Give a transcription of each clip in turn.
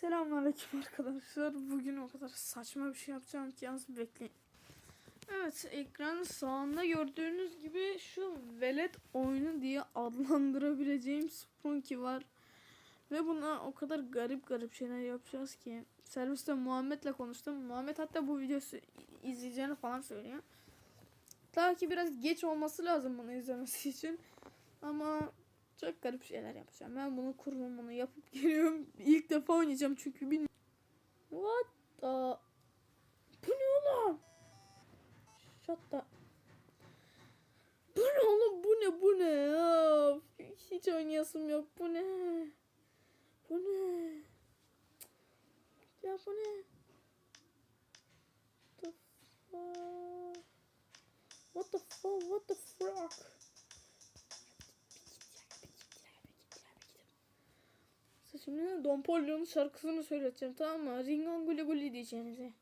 Selamünaleyküm arkadaşlar. Bugün o kadar saçma bir şey yapacağım ki yalnız bekleyin. Evet ekranın sağında gördüğünüz gibi şu velet oyunu diye adlandırabileceğim Spunky var. Ve buna o kadar garip garip şeyler yapacağız ki. Serviste Muhammed'le konuştum. Muhammed hatta bu videosu izleyeceğini falan söylüyor. Ta ki biraz geç olması lazım bunu izlemesi için. Ama çok garip şeyler yapacağım. Ben bunu kurulumunu yapıp geliyorum. İlk defa oynayacağım çünkü bilmiyorum. What the... Bu ne oğlum? Shut the... Bu ne oğlum? Bu ne? Bu ne ya? Hiç oynayasım yok. Bu ne? Bu ne? Ya bu ne? What the fuck? What the fuck? Şimdi Don Pollo'nun şarkısını söyleteceğim tamam mı? Ringan guli guli diyeceğinize.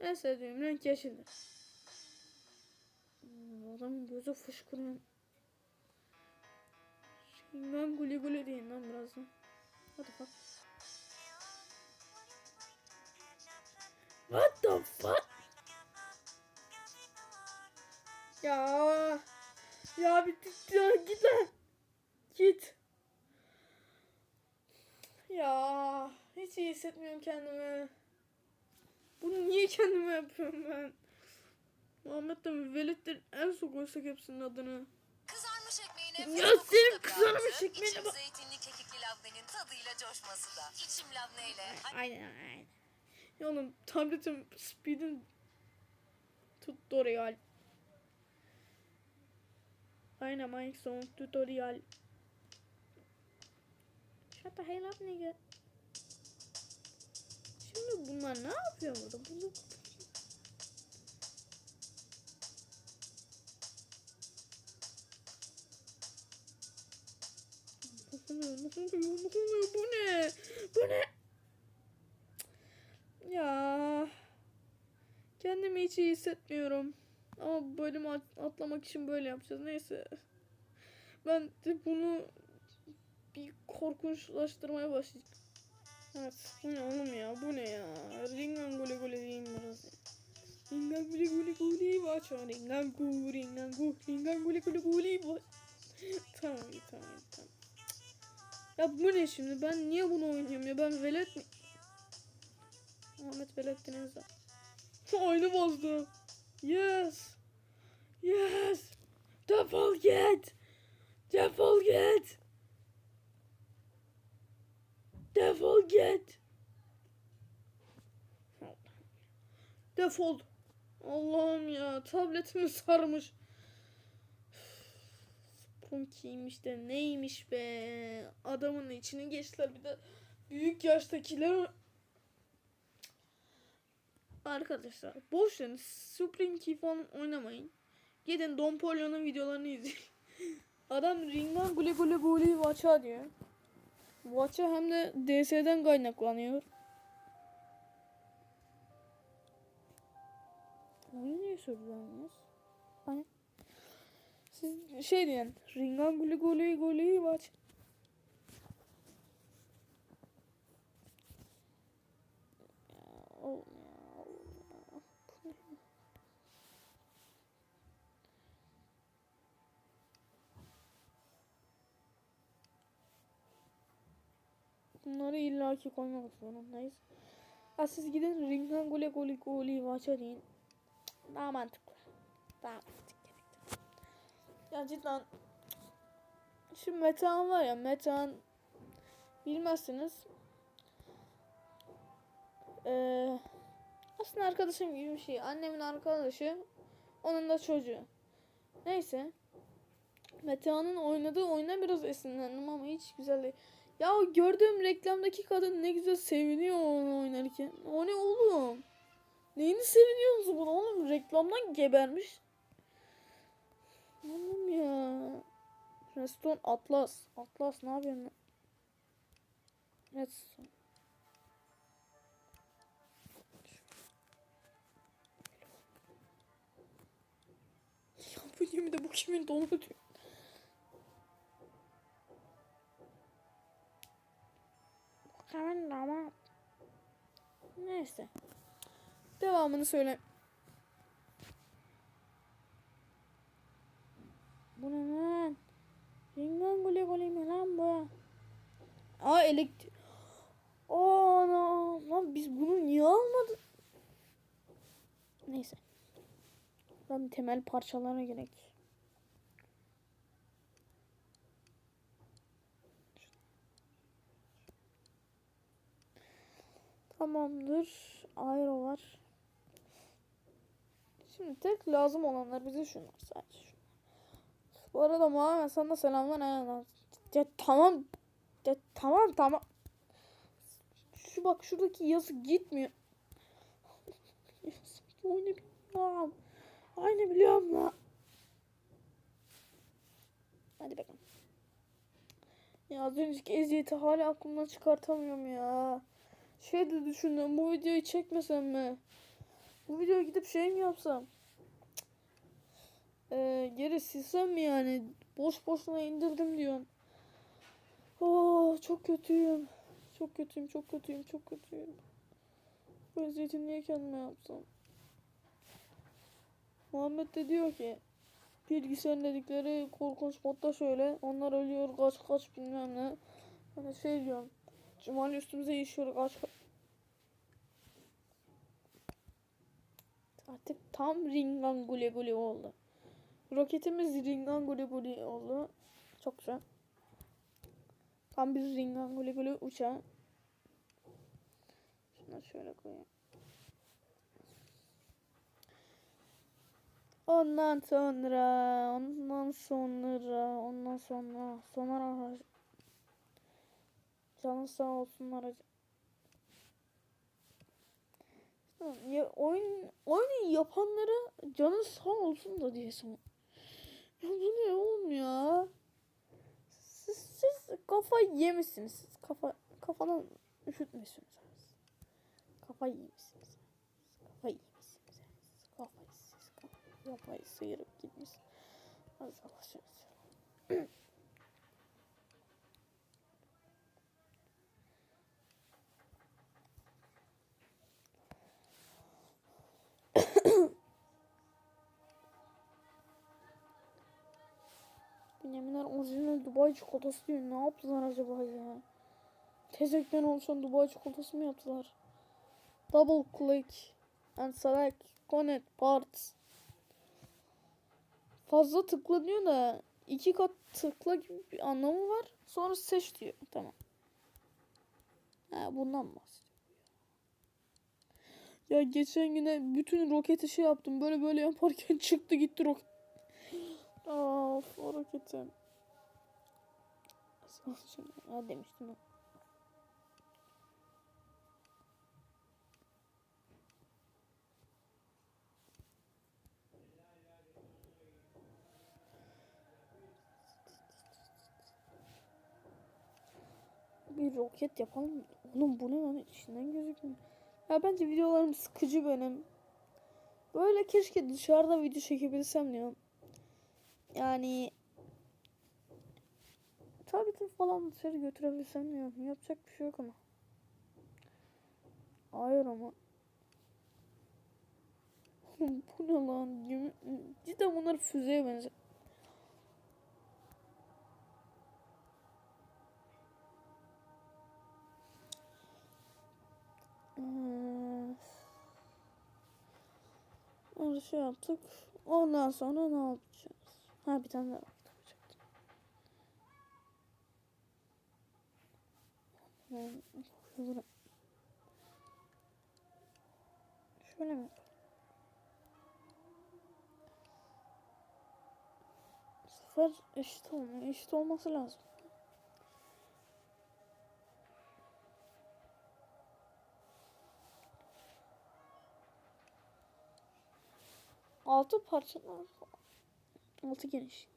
En sevdiğim renk yeşildir. Hmm, Adamın gözü fışkırıyor. Ringan guli guli deyin lan birazdan. Hadi bak. What the fuck? Ya. Ya bir ya git lan. Git. Ya hiç iyi hissetmiyorum kendimi. Bunu niye kendime yapıyorum ben? Muhammed de Velid'dir en son koysak hepsinin adını. Kızarmış ekmeğine Ya senin kızarmış ekmeğine bak- zeytinli kekikli labnenin tadıyla coşması da. İçim labneyle. Aynen aynen. Ya oğlum tabletim speed'in tutorial. Aynen Mike Song tutorial. Shut the hell up nigga. Şimdi bunlar ne yapıyor burada? Bunu... Ne oluyor? Ne oluyor? Ne oluyor? Bu ne? Bu ne? Ya. Kendimi hiç iyi hissetmiyorum. Ama bölümü at- atlamak için böyle yapacağız. Neyse. Ben de bunu bir korkunçlaştırmaya başlayacağım. Evet. Bu ne oğlum ya? Bu ne ya? Ringan guli guli diyeyim biraz. Ringan guli guli guli baça. Ringan gu ringan gu ringan guli guli guli baça. tamam tamam tamam. Ya bu ne şimdi? Ben niye bunu oynuyorum ya? Ben velet mi? Ahmet Velet Deniz aynı bozdu. Yes. Yes. Defol git. Defol git. Defol git. Defol. Allah'ım ya tabletimi sarmış. Punkiymiş de neymiş be. Adamın içine geçtiler bir de büyük yaştakiler Arkadaşlar boş verin Supreme Key falan oynamayın. Gidin Don Pollo'nun videolarını izleyin. Adam Ringan Gule Gule Gule Watch'a diyor. Watch'a hem de DS'den kaynaklanıyor. Oyunu niye söylüyorsunuz? Hani? Siz şey diyen Ringan Gule Gule Gule Watch. Ya, Bunları illaki koymak zorundayız. Ha siz gidin ringden gole gole gole maça deyin. Daha mantıklı. Daha mantıklı. Ya cidden şu Metehan var ya Metehan bilmezsiniz. Ee, aslında arkadaşım gibi bir şey. Annemin arkadaşı. Onun da çocuğu. Neyse. Metehan'ın oynadığı oyuna biraz esinlendim ama hiç güzel değil. Ya gördüğüm reklamdaki kadın ne güzel seviniyor onu oynarken. O ne oğlum? Neyini seviniyorsunuz bunu oğlum? Reklamdan gebermiş. Oğlum ya. Reston Atlas. Atlas ne yapıyorsun? lan? Redstone. Ya bu yemin de bu kimin donu diyor. Hemen ama neyse. Devamını söyle. Bu ne lan? Ringan gule gule mi lan bu? Aa elektrik. Ana lan biz bunu niye almadık? Neyse. Ben temel parçalara gerek. Tamamdır. Aero var. Şimdi tek lazım olanlar bize şunlar sadece. Şunlar. Bu arada Muhammed sana selamlar. Ya tamam. Ya tamam tamam. Şu bak şuradaki yazı gitmiyor. Oyunu biliyorum. Aynı biliyorum la. Hadi bakalım. Ya az önceki eziyeti hala aklımdan çıkartamıyorum ya. Şey de düşündüm bu videoyu çekmesem mi? Bu videoya gidip şey mi yapsam? Ee, geri silsem mi yani? Boş boşuna indirdim diyorsun. Oh çok kötüyüm. Çok kötüyüm, çok kötüyüm, çok kötüyüm. Bu eziyeti niye kendime yapsam? Muhammed de diyor ki bilgisayar dedikleri korkunç modda şöyle onlar ölüyor kaç kaç bilmem ne. De şey diyorum. Cumali üstümüze işiyor kaç. Artık tam ringan gule gule oldu. Roketimiz ringan gule gule oldu. Çok güzel. Tam bir ringan gule gule uçağı. Şunu şöyle koyayım. Ondan sonra, ondan sonra, ondan sonra, sonra canın sağ olsun aracı. Ya oyun oyunu yapanlara canın sağ olsun da diyesin. Ya bu ne oğlum ya? Siz, siz kafa yemişsiniz. Siz kafa kafadan üşütmüşsünüz. Kafayı yemişsiniz. Kafayı yemişsiniz. Kafayı siz kafayı sıyırıp gitmişsiniz. Orijinal Dubai çikolatası diyor. Ne yaptılar acaba ya? Tezekten oluşan Dubai çikolatası mı yaptılar? Double click and select connect parts. Fazla tıkla diyor da iki kat tıkla gibi bir anlamı var. Sonra seç diyor. Tamam. Ha, bundan bahsediyor. Ya geçen güne bütün roketi şey yaptım. Böyle böyle yaparken çıktı gitti roket. Of o roketim. Ya demiştim. Bir roket yapalım. Oğlum bu ne lan içinden gözükmüyor. Ya bence videolarım sıkıcı benim. Böyle keşke dışarıda video çekebilsem diyorum. Yani tabletim falan dışarı götürebilsem diyorum. Yapacak bir şey yok ama. Hayır ama. bu ne lan? Cidden bunlar füzeye benziyor. Ee, Onu şey yaptık. Ondan sonra ne yapacağız? Ha bir tane daha Ben şöyle şöyle mi? Bu eşit olmuyor. Eşit olması lazım. Altı parçalar altı geniş.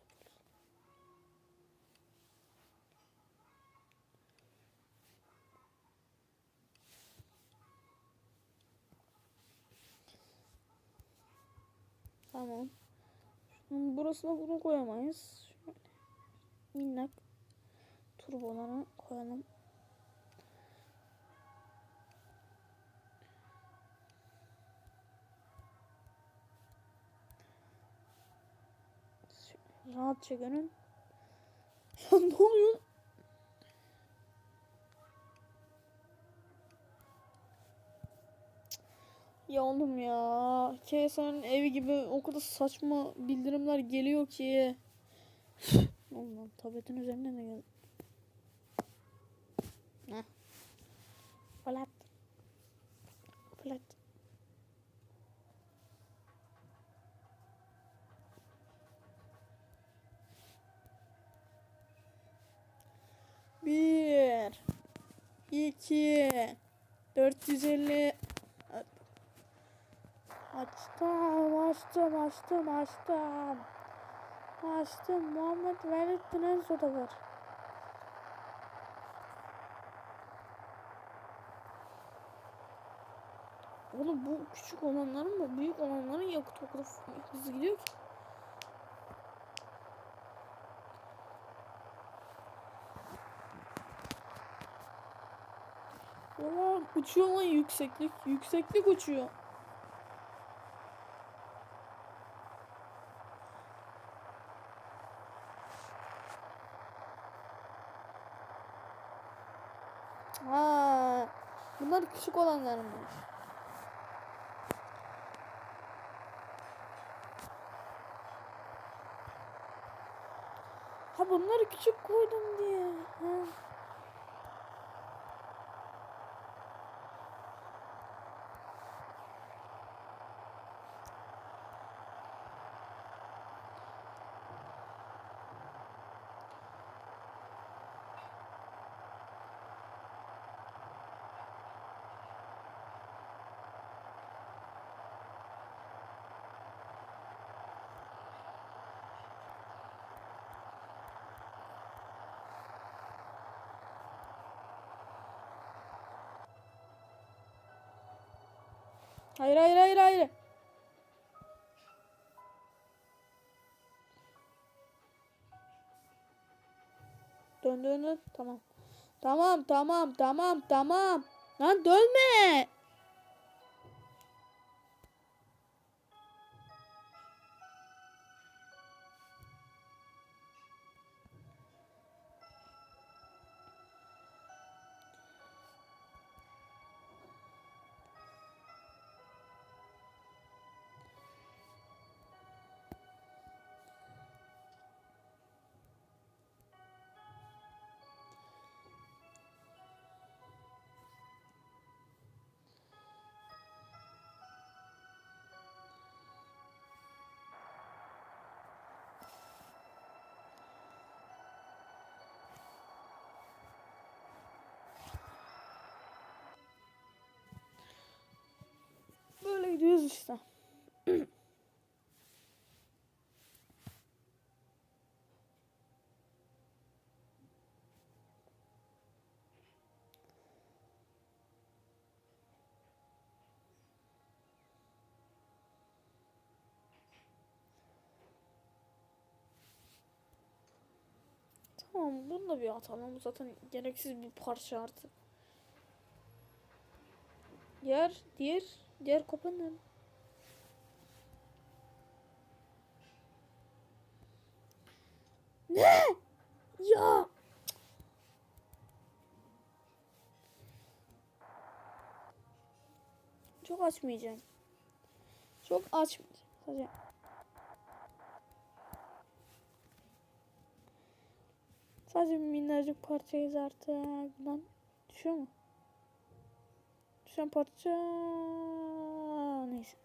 Tamam. Burasına bunu koyamayız. Şöyle minnak turbolarını koyalım. Şöyle rahatça görün. Ne oluyor? Ya oğlum ya. KS'nin evi gibi o kadar saçma bildirimler geliyor ki. Lan tabletin üzerine ne geldi? Ne? Flat. Flat. Bir. iki, Dört yüz elli. Açtım, açtım, açtım, açtım. Açtım. Muhammed Velid Prenso da var. Oğlum bu küçük olanların mı büyük olanların yakıtı o kadar hızlı gidiyor ki. Oğlum uçuyor lan yükseklik. Yükseklik uçuyor. Ha, küçük olanlarmış. Ha bunları küçük koydum diye. Ha. Hayır hayır hayır hayır. Dön dön dön. Tamam. Tamam tamam tamam tamam. Lan dönme. Gidiyoruz işte. Tamam bunu da bir atalım. Bu zaten gereksiz bir parça artık. Diğer, diğer, diğer kopan? Ne? Ya. Çok açmayacağım. Çok açmayacağım. Sadece Sadece minnacık parçayız artık. Lan düşüyor mu? Düşen parça neyse.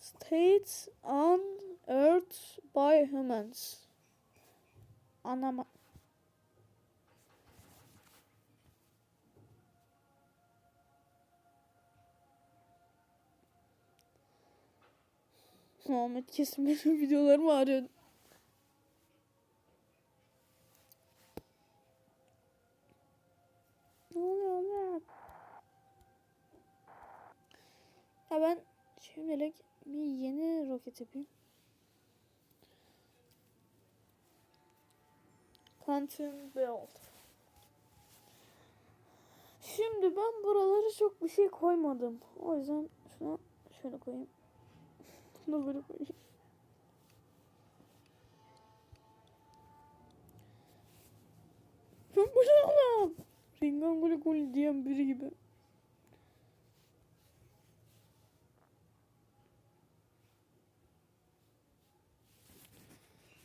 States unearthed by humans. Anlama. Muhammed kesin benim videolarımı arıyor. Ne? Ya ben şimdilik bir yeni roket yapayım. Quantum Build. Şimdi ben buralara çok bir şey koymadım. O yüzden şuna şöyle koyayım. Şunu da böyle koyayım. Bu ne oğlum? Ringan guli guli diyen biri gibi.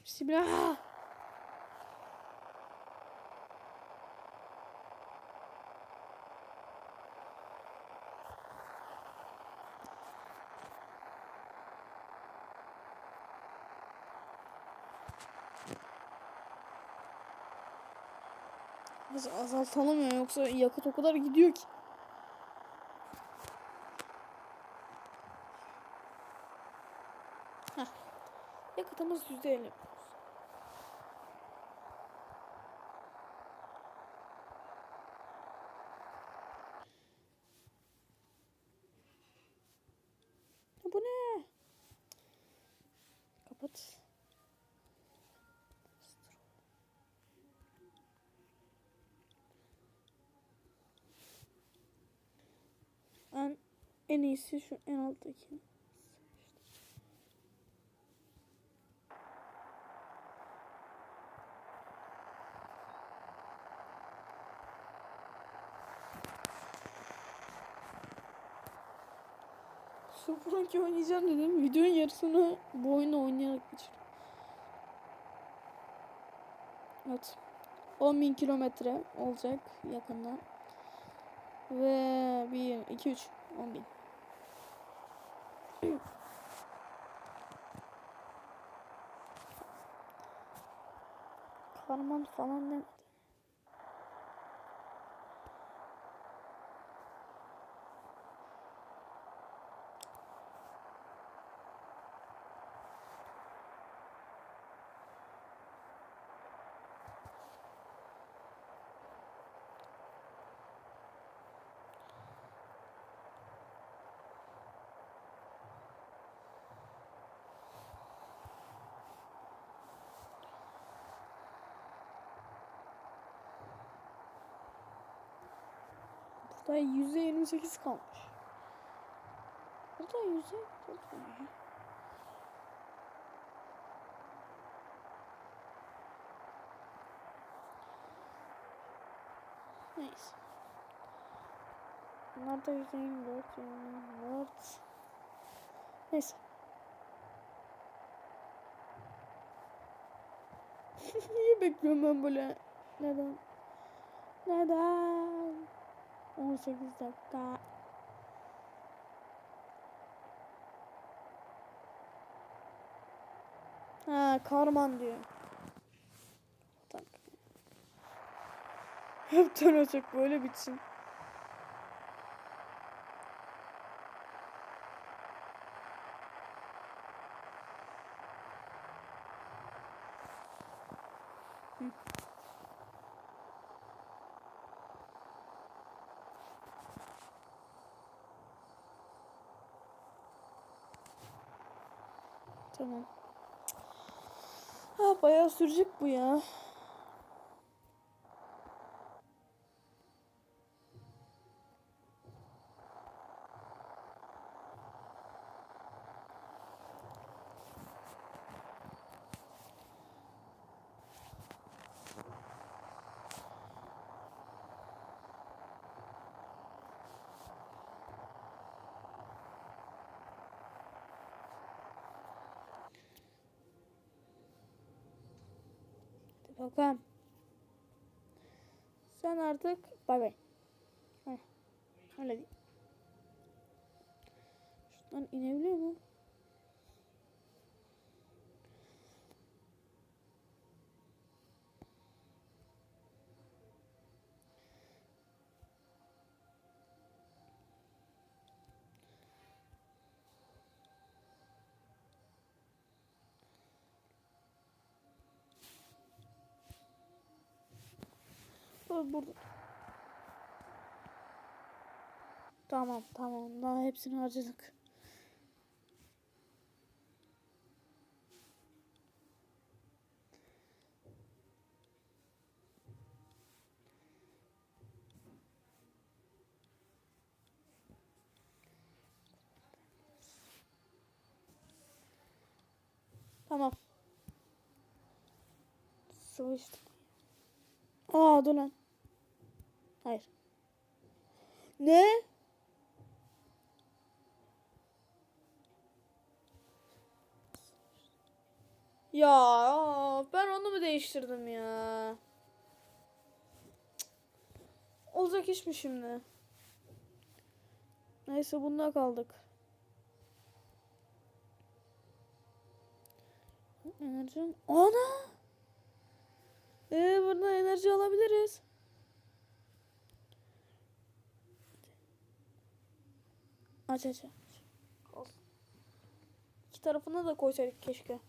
Bismillah. Nasıl azaltalım ya yoksa yakıt o kadar gidiyor ki. Heh. Yakıtımız %50. En iyisi şu en alttaki. Supranki oynayacağım dedim. Videonun yarısını bu oyunu oynayarak geçirdim. Evet. 10.000 kilometre olacak yakında. Ve 1, 2, 3, 10 bin. Karman falan demedi. Burada yüzde 28 kalmış. Burada yüzde dört var ya. Neyse. Bunlar da yüzde 24, 24. Neyse. Niye bekliyorum ben böyle? Neden? Neden? 18 dakika. Ha, karman diyor. Hep dönecek böyle bitsin. Tamam. Ha bayağı sürecek bu ya. Bakalım. Sen artık bay bay. Öyle değil. Şuradan inebiliyor mu? Burada. Tamam tamam. Daha hepsini harcadık. Tamam. Sıvıştı. Aa dur lan. Hayır. Ne? Ya ben onu mu değiştirdim ya? Olacak iş mi şimdi? Neyse bunda kaldık. Enerji. Ana! Ee, buradan enerji Aç aç. Al. İki tarafına da koysaydık keşke.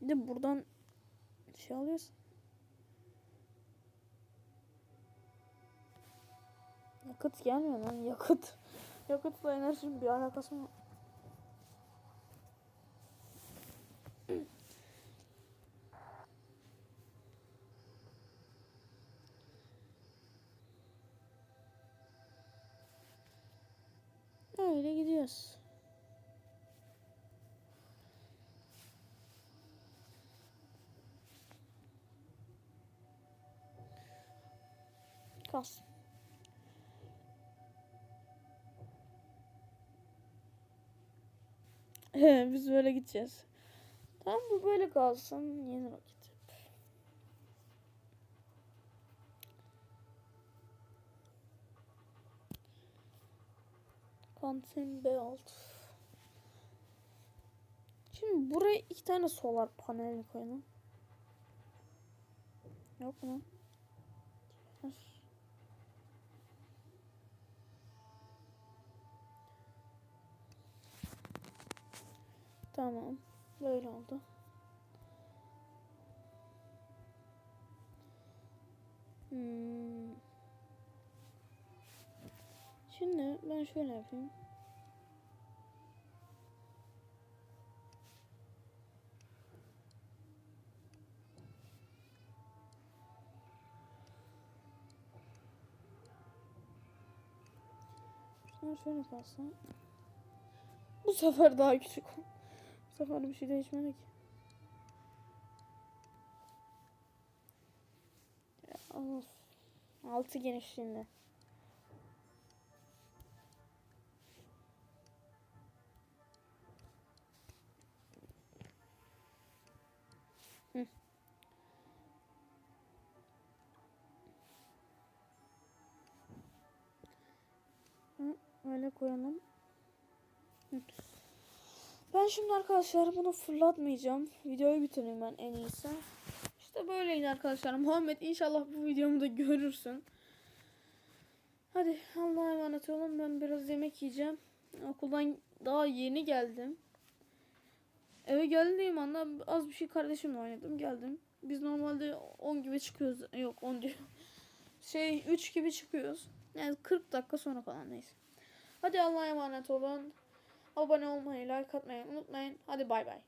Bir de buradan şey alıyorsun. Yakıt gelmiyor lan yakıt. Yakıtla enerjinin bir alakası mı? Gidiyoruz. Kalsın. Biz böyle gideceğiz. Tamam bu böyle kalsın. Yeni roket Kantin B6. Şimdi buraya iki tane solar panel koyalım. Yok mu? Tamam. Böyle oldu. Hmm. Şimdi ben şöyle yapayım. Şunlar şöyle kalsın. Bu sefer daha küçük. Bu sefer bir şey değişmedi ki. Ya, of. Altı genişliğinde. Hı. Hı, Öyle koyalım. Ben şimdi arkadaşlar bunu fırlatmayacağım. Videoyu bitireyim ben en iyisi. İşte böyleydi arkadaşlar. Muhammed inşallah bu videomu da görürsün. Hadi Allah'a emanet olun. Ben biraz yemek yiyeceğim. Okuldan daha yeni geldim. Eve geldiğim anda az bir şey kardeşimle oynadım. Geldim. Biz normalde 10 gibi çıkıyoruz. Yok 10 diyor. Şey 3 gibi çıkıyoruz. Yani 40 dakika sonra falan neyse. Hadi Allah'a emanet olun. Abone olmayı, like atmayı unutmayın. Hadi bay bay.